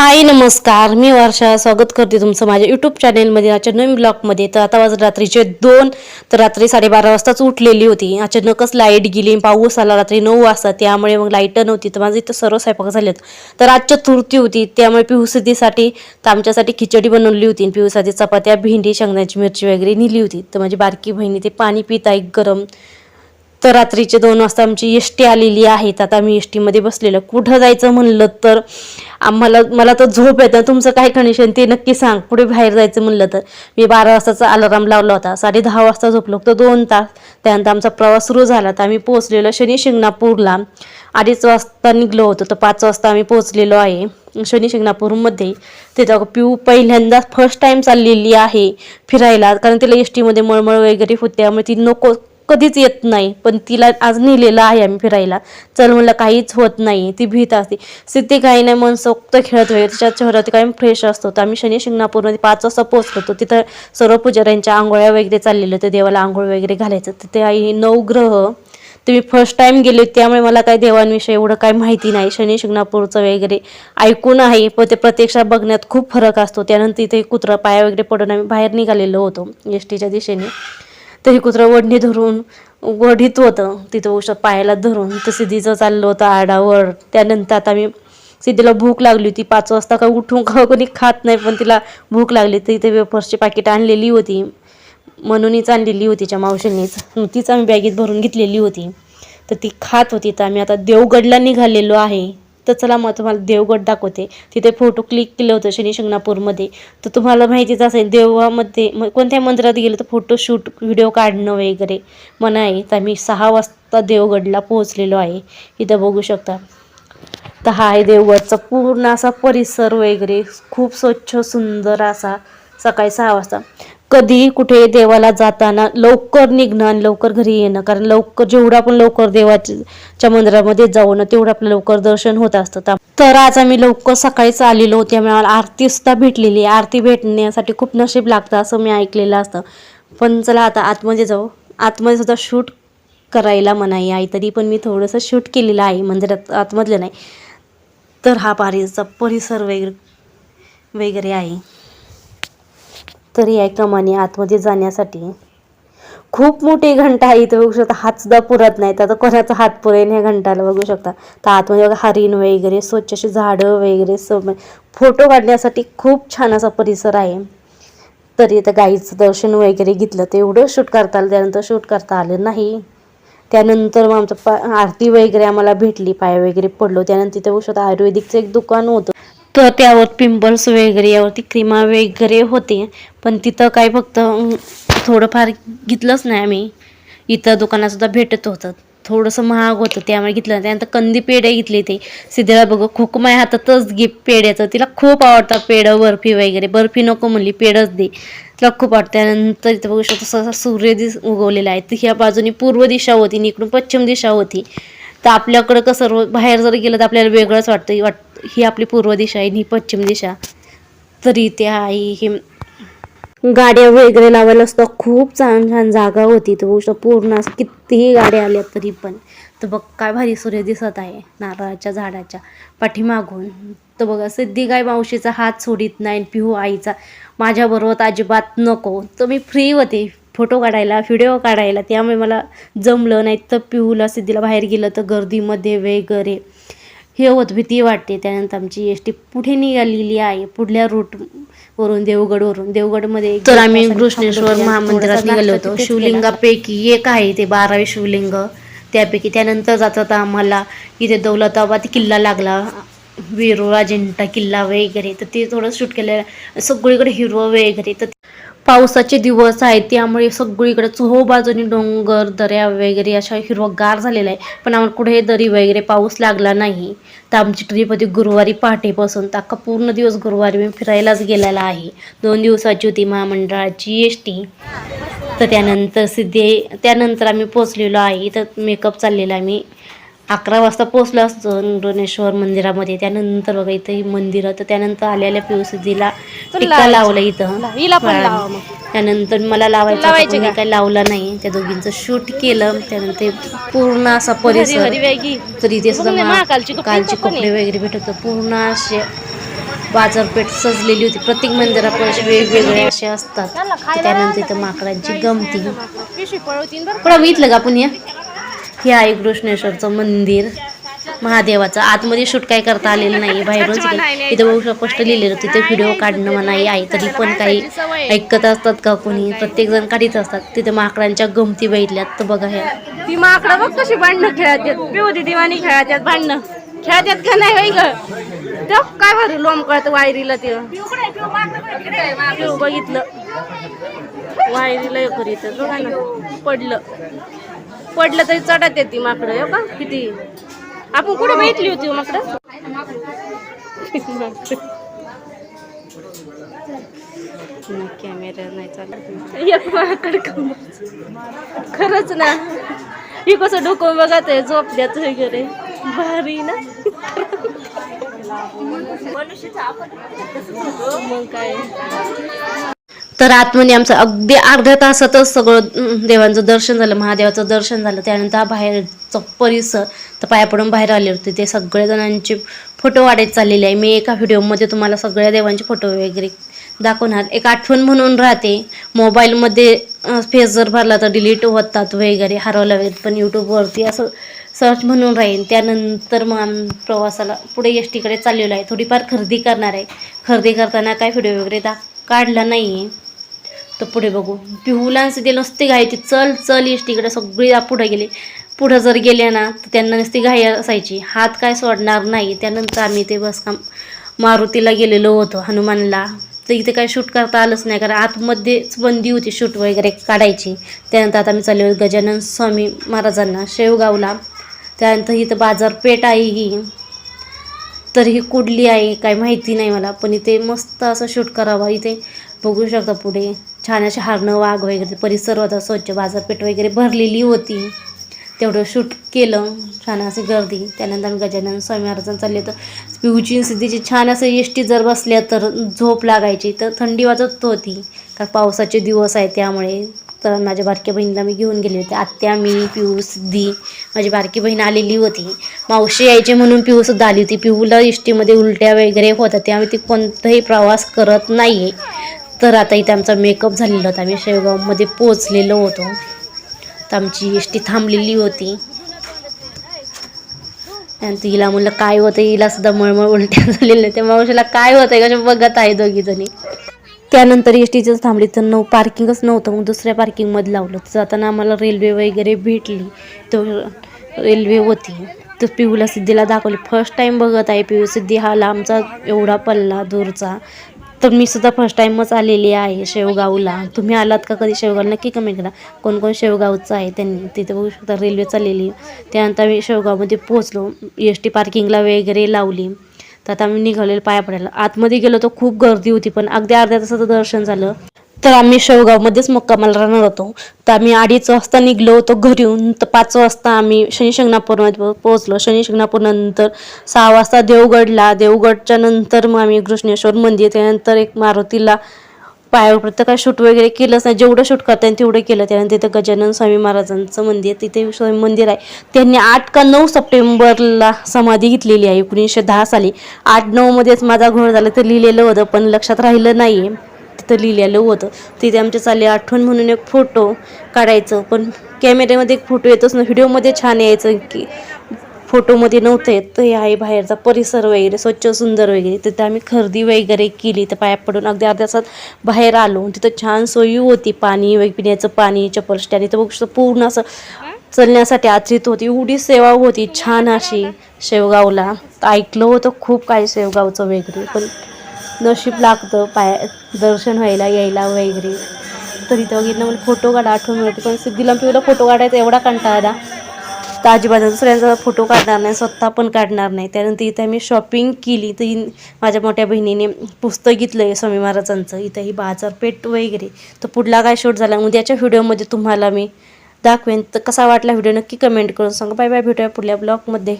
हाय नमस्कार. मी वर्षा. स्वागत करते तुमचं माझ्या यूट्यूब चॅनेलमध्ये आजच्या नवीन ब्लॉगमध्ये तर आता वाज रात्रीचे दोन तर रात्री साडेबारा वाजताच उठलेली होती. अचानकच लाइट गेली पाऊस आला. रात्री नऊ वाजता. त्यामुळे मग लाइट नव्हती. तर माझं इथं सर्व स्वयंपाक झालेत. तर आजच्या तुरती होती. त्यामुळे पिहुसदीसाठी तर आमच्यासाठी खिचडी बनवली होती आणि चपात्या भेंडी शेंगण्याची मिरची वगैरे नेली होती. तर माझी बारकी बहिणी ते पाणी पित आहे गरम. तर रात्रीचे दोन वाजता आमची एस टी आलेली आहे. आता आम्ही एस टीमध्ये बसलेलं. कुठं जायचं म्हणलं तर आम्हाला मला तर झोप येतं तुमचं काय कंडिशन ते नक्की सांग. पुढे बाहेर जायचं म्हणलं तर? मी बारा वाजताचा अलाराम लावला होता. साडे दहा वाजता झोपलो. तर दोन तास. त्यानंतर आमचा प्रवास सुरू झाला. तर आम्ही पोहोचलेलो शनी शिंगणापूरला. अडीच वाजता निघलो होतो. तर पाच वाजता आम्ही पोहोचलेलो आहे. शनी शिंगणापूरमध्ये तिथं पिऊ पहिल्यांदा फर्स्ट टाईम चाललेली आहे फिरायला. कारण तिला एस टीमध्ये मळमळ वगैरे होते त्यामुळे ती नको कधीच येत नाही. पण तिला आज नेलेलं आहे आम्ही फिरायला. चल म्हणलं काहीच होत नाही. ती भीत असते. सिद्धी काही नाही मन सोक्त खेळत वगैरे तिच्या चेहऱ्यावरती काही फ्रेश असतो तर आम्ही शनी शिंगणापूरमध्ये पाच वाजता पोहोचलो होतो. तिथं सर्व पुजाऱ्यांच्या आंघोळ्या वगैरे चाललेलं होतं देवाला आंघोळ वगैरे घालायचं. तिथे आई नऊ ग्रह. ते मी फर्स्ट टाइम गेले त्यामुळे मला काही देवांविषयी एवढं काही माहिती नाही. शनी शिंगणापूरचं वगैरे ऐकून आहे पण ते प्रत्यक्षात बघण्यात खूप फरक असतो. त्यानंतर इथे कुत्रा पाया वगैरे पडून आम्ही बाहेर निघालेलो होतो. एस टीच्या दिशेने. तर हे कुत्रं वडणी धरून वढीत होतं. तिथं औषध पायाला धरून तर सिद्धीचं चाललं होतं आडावर. त्यानंतर आता मी सिद्धीला भूक लागली होती. पाच वाजता का उठून का कोणी खात नाही पण तिला भूक लागली. तर इथे वेफर्सची पाकिट आणलेली होती. म्हणूनच आणलेली होती तिच्या मावशींनीच. तीच आम्ही बॅगेत भरून घेतलेली होती. तर ती खात होती. तर आम्ही आता देवगडला निघालेलो आहे. तर चला मग तुम्हाला देवगड दाखवते. तिथे फोटो क्लिक केलं होतं शनी शिंगणापूरमध्ये तर तुम्हाला माहितीच असेल देवामध्ये मग कोणत्या मंदिरात गेलं तर फोटोशूट व्हिडिओ काढणं वगैरे. मना आहे तर आम्ही सहा वाजता देवगडला पोहोचलेलो आहे. इथं बघू शकता. तर हा आहे देवगडचा पूर्ण असा परिसर वगैरे. खूप स्वच्छ सुंदर असा सकाळी सहा वाजता. कधी कुठे देवाला जाताना लवकर निघणं आणि लवकर घरी येणं. कारण लवकर जेवढं आपण लवकर देवाच्या मंदिरामध्ये जाऊ ना तेवढं आपलं लवकर दर्शन होत असतं. तर आज आम्ही लवकर सकाळीच आलेलो त्यामुळे आम्हाला आरती सुद्धा भेटलेली आरती भेटण्यासाठी खूप नशीब लागतं असं मी ऐकलेलं असतं. पण चला आता आतमध्ये जाऊ. आतमध्ये सुद्धा शूट करायला मनाई आहे तरी पण मी थोडंसं शूट केलेलं आहे. मंदिरात आतमधलं नाही. तर हा पारीचा परिसर वगैरे वगैरे आहे. तरी याप्रमाणे आतमध्ये जाण्यासाठी खूप मोठी घंटा आहे इथं बघू शकता. हात सुद्धा पुरत नाही तर आता कोणाचा हात पुरेल ह्या घंटाला बघू शकता. तर आतमध्ये बघा हरिण वगैरे स्वच्छ अशी झाडं वगैरे सब फोटो काढण्यासाठी खूप छान असा परिसर आहे. तरी इथं गाईचं दर्शन वगैरे घेतलं तर एवढं शूट करता आलं. त्यानंतर शूट करता आलं नाही. त्यानंतर मग आमचं पा आरती वगैरे आम्हाला भेटली पाय वगैरे पडलो. त्यानंतर तिथे बघू शकता आयुर्वेदिकचं एक दुकान होतं. तर त्यावर पिंपल्स वगैरे यावरती क्रीमा वगैरे होते. पण तिथं काय फक्त थोडंफार घेतलंच नाही आम्ही. इतर दुकानातसुद्धा भेटत होतं. थोडंसं महाग होतं त्यामुळे घेतलं नाही. त्यानंतर कंदी पेढे घेतले ते. सिद्धेला बघ खूप माझ्या हातातच गिफ्ट पेढ्याचं तिला खूप आवडतात पेढं बर्फी वगैरे. बर्फी नको म्हणली पेढंच दे. तिला खूप आवडतं. त्यानंतर इथं बघू शकतो सहसा सूर्य दिस उगवलेला आहे. तर ह्या बाजूनी पूर्व दिशा होती आणि इकडून पश्चिम दिशा होती. तर आपल्याकडं कसं बाहेर जर गेलं तर आपल्याला वेगळंच वाटतं वाट ही आपली पूर्व दिशा आहे आणि ही पश्चिम दिशा. तरी ते आहे हे. गाड्या वगैरे लावायला असतं खूप छान छान जागा होती. तो बघू पूर्ण असं कितीही गाड्या आल्या तरी पण. तर बघ काय भारी सूर्य दिसत आहे नारळाच्या झाडाच्या पाठीमागून. तर बघा सिद्धी गाय मावशीचा हात सोडित नाही पिहू आईचा. माझ्याबरोबर अजिबात नको. तर मी फ्री होते फोटो काढायला व्हिडिओ काढायला. त्यामुळे मला जमलं नाही. तर पिहूला सिद्धीला बाहेर गेलं तर गर्दीमध्ये वगैरे. हे होत भीती वाटते. त्यानंतर आमची एस टी पुढे निघालेली आहे. पुढल्या रूट वरून देवगडवरून. देवगडमध्ये तर आम्ही घृष्णेश्वर महामंदिरात निघालो होतो. शिवलिंगापैकी एक आहे ते बारावे शिवलिंग. त्यापैकी त्यानंतर जातात आम्हाला इथे दौलताबाद किल्ला लागला. वेरूळ अजिंठा किल्ला वगैरे. तर ते थोडं शूट केलेलं सगळीकडे हिरवं वगैरे. तर पावसाचे दिवस आहेत त्यामुळे सगळीकडे चोहो बाजूनी डोंगर दऱ्या वगैरे अशा हिरवगार झालेला आहे पण आम्हाला कुठे दरी वगैरे पाऊस लागला नाही. तर आमची ट्रीप होती गुरुवारी पहाटेपासून. तर अख्खा पूर्ण दिवस गुरुवारी मी फिरायलाच गेलेला आहे. दोन दिवसाची होती महामंडळाची एस टी तर त्यानंतर सिद्धे त्यानंतर आम्ही पोचलेलो आहे. तर मेकअप चाललेला आहे मी अकरा वाजता पोचलो असतो डोनेश्वर मंदिरामध्ये. त्यानंतर बघा इथं ही मंदिरं तर त्यानंतर आलेल्या पिवसिद्धीला टिक्का लावला इथं. त्यानंतर मला लावायचं मी काही लावला नाही. त्या दोघींचं शूट केलं. त्यानंतर पूर्ण असा परिसर. तर इथे सुद्धा कालचे कपडे वगैरे भेटत. पूर्ण असे बाजारपेठ सजलेली होती. प्रत्येक मंदिरात असे वेगवेगळे असे असतात. त्यानंतर इथं माकडांची गमती. पण का आपण या? हे आहे कृष्णेश्वरचं मंदिर. महादेवाचं. आतमध्ये शूट काय करता आलेलं नाही. बाहेरूनच गेलं. बघू शकतो स्पष्ट लिहिलेलं तिथे व्हिडिओ काढणं मनाई आहे. तरी पण काही ऐकत असतात का कोणी? प्रत्येक जण काढीत असतात. तिथे माकडांच्या गमती बैठल्यात तर बघा ह्या ती माकडं बघ कशी भांडणं खेळतात पिवती दिवाणी खेळतात भांडणं. खेळतात का नाही ग? तो काय भरू लोम कळत वायरीला ते पिऊ बघितलं. वायरीला हे करीत बघा ना पडलं. पडलं तरी चढत येते माकडं हो का? किती? आपण कुठे भेटली होती हो माकडं? कॅमेरा नाही चालत. खरंच ना. ही कसं डोकं बघत आहे झोपल्यात वगैरे. भारी ना. मग काय? तर आतमध्ये म्हणजे आमचं अगदी अर्ध्या तासातच सगळं देवांचं दर्शन झालं महादेवाचं दर्शन झालं. त्यानंतर बाहेरचं बाहेरचा परिसर तर पाया पडून बाहेर आले होते. ते सगळ्या जणांचे फोटो वाढत चाललेले आहे. मी एका व्हिडिओमध्ये तुम्हाला सगळ्या देवांचे फोटो वगैरे दाखवणार एक आठवण म्हणून राहते. मोबाईलमध्ये फेस जर भरला तर डिलीट होतात वगैरे हरवला वगैरे पण यूट्यूबवरती असं सर्च म्हणून राहील त्यानंतर मग आम्ही प्रवासाला पुढे एस टीकडे चाललेलो आहे. थोडीफार खरेदी करणार आहे. खरेदी करताना काय व्हिडिओ वगैरे दा काढला नाही आहे तर पुढे बघू. पिहूला ते नुसती घाई ती चल चल इश तिकडे सगळी पुढे गेली. पुढं जर गेले ना तर त्यांना नुसती घाई असायची. हात काय सोडणार नाही. त्यानंतर आम्ही ते बसकाम मारुतीला गेलेलो होतो हनुमानला. तर इथे काय शूट करता आलंच नाही कारण आतमध्येच बंदी होती शूट वगैरे काढायची. त्यानंतर आता आम्ही चाललो गजानन स्वामी महाराजांना शेवगावला. त्यानंतर इथं बाजारपेठ आहे ही. तर ही कुठली आहे काय माहिती नाही मला पण इथे मस्त असं शूट करावं. इथे बघू शकता पुढे. छान असे हरणं वाघ वगैरे परिसर होता स्वच्छ बाजारपेठ वगैरे भरलेली होती. तेवढं शूट केलं छान अशी गर्दी. त्यानंतर आम्ही गजानन स्वामी महाराजांना चालले तर पिऊची सिद्धीची छान असं एसटी जर बसल्या तर झोप लागायची तर थंडी वाजत होती. कारण पावसाचे दिवस आहे त्यामुळे. तर माझ्या बारक्या बहिणीला मी घेऊन गेले होते. आत्या मी पिऊ सिद्धी माझी बारकी बहीण आलेली होती. मावशी यायचे म्हणून पिऊसुद्धा आली होती. पिऊला इष्टीमध्ये उलट्या वगैरे होत्या त्यामुळे ती कोणताही प्रवास करत नाही आहे तर आता इथे आमचा मेकअप झालेला होता. आम्ही शेवगावमध्ये पोचलेलो होतो. तर आमची एस टी थांबलेली होती. आणि तिला म्हणलं काय होतं? हिला सुद्धा मळमळ उलट्या झालेल्या त्या मावशीला काय होतं आहे कशा बघत आहे दोघी जणी? त्यानंतर एस टीचंच थांबली. तर नऊ पार्किंगच नव्हतं. मग दुसऱ्या पार्किंगमध्ये लावलं. तर जाताना आम्हाला रेल्वे वगैरे भेटली. तर रेल्वे होती. तर पिऊला सिद्धीला दाखवली. फर्स्ट टाईम बघत आहे पिऊ. सिद्धी हा लांबचा एवढा पल्ला दूरचा. तर मी सुद्धा फर्स्ट टाईमच आलेली आहे शेवगावला. तुम्ही आलात का कधी शेवगावला नक्की कमेंट करा. कोण कोण शेवगावचं आहे त्यांनी तिथे बघू शकता. रेल्वे चाललेली. त्यानंतर आम्ही शेवगावमध्ये पोहोचलो. एस टी पार्किंगला वगैरे लावली. तर आता आम्ही निघालेलो पाया पडायला. आतमध्ये गेलो तर खूप गर्दी होती पण अगदी अर्ध्या तासाचं दर्शन झालं. तर आम्ही शेवगावमध्येच मुक्कामाला राहणार होतो. तर आम्ही अडीच वाजता निघलो होतो घरून तर पाच वाजता आम्ही शनिशिंगणापूरमध्ये पोहोचलो. शनिशिंगणापूरनंतर सहा वाजता देवगडला. देवगडच्या नंतर मग आम्ही कृष्णेश्वर मंदिर त्यानंतर एक मारुतीला पायावर प्रत्येक काय शूट वगैरे केलंच नाही. जेवढं शूट करता येईल तेवढं केलं. त्यानंतर तिथं गजानन स्वामी महाराजांचं मंदिर. तिथे स्वामी मंदिर आहे. त्यांनी आठ का नऊ सप्टेंबरला समाधी घेतलेली आहे. एकोणीसशे दहा साली. आठ नऊमध्येच माझा घोळ झाला. तर लिहिलेलं होतं पण लक्षात राहिलं नाही आहे तिथं लिहिलेलं होतं. तिथे आमच्या चालले आठवण म्हणून एक फोटो काढायचं. पण कॅमेऱ्यामध्ये एक फोटो येतच ना. व्हिडिओमध्ये छान यायचं की फोटोमध्ये नव्हतं येत. तर हे आहे बाहेरचा परिसर वगैरे स्वच्छ सुंदर वगैरे. तिथं आम्ही खरेदी वगैरे केली. तर पाया पडून अगदी अर्ध्या तासात बाहेर आलो. तिथं छान सोयी होती. पाणी वगैरे पिण्याचं पाणी चप्पल स्टँड इथं बघू पूर्ण असं चलण्यासाठी आचरित होती. एवढी सेवा होती. छान अशी शेवगावला. ऐकलं होतं खूप काही शेवगावचं वगैरे. पण नशीब लागतं पाया दर्शन व्हायला यायला वगैरे. तर इथं बघितलं मला फोटो काढा आठवण मिळते. पण सिद्धीला पिवला फोटो काढायचा एवढा कंटाळा. आला तर अजिबात दुसऱ्यांचा फोटो काढणार नाही स्वतः पण काढणार नाही. त्यानंतर इथे मी शॉपिंग केली. तर माझ्या मोठ्या बहिणीने पुस्तक घेतलं आहे स्वामी महाराजांचं. इथं ही बाजारपेठ वगैरे. तर पुढला काय शूट झाला उद्याच्या व्हिडिओमध्ये तुम्हाला मी दाखवेन. तर कसा वाटला व्हिडिओ नक्की कमेंट करून सांगा. बाय बाय भेटूया पुढल्या ब्लॉगमध्ये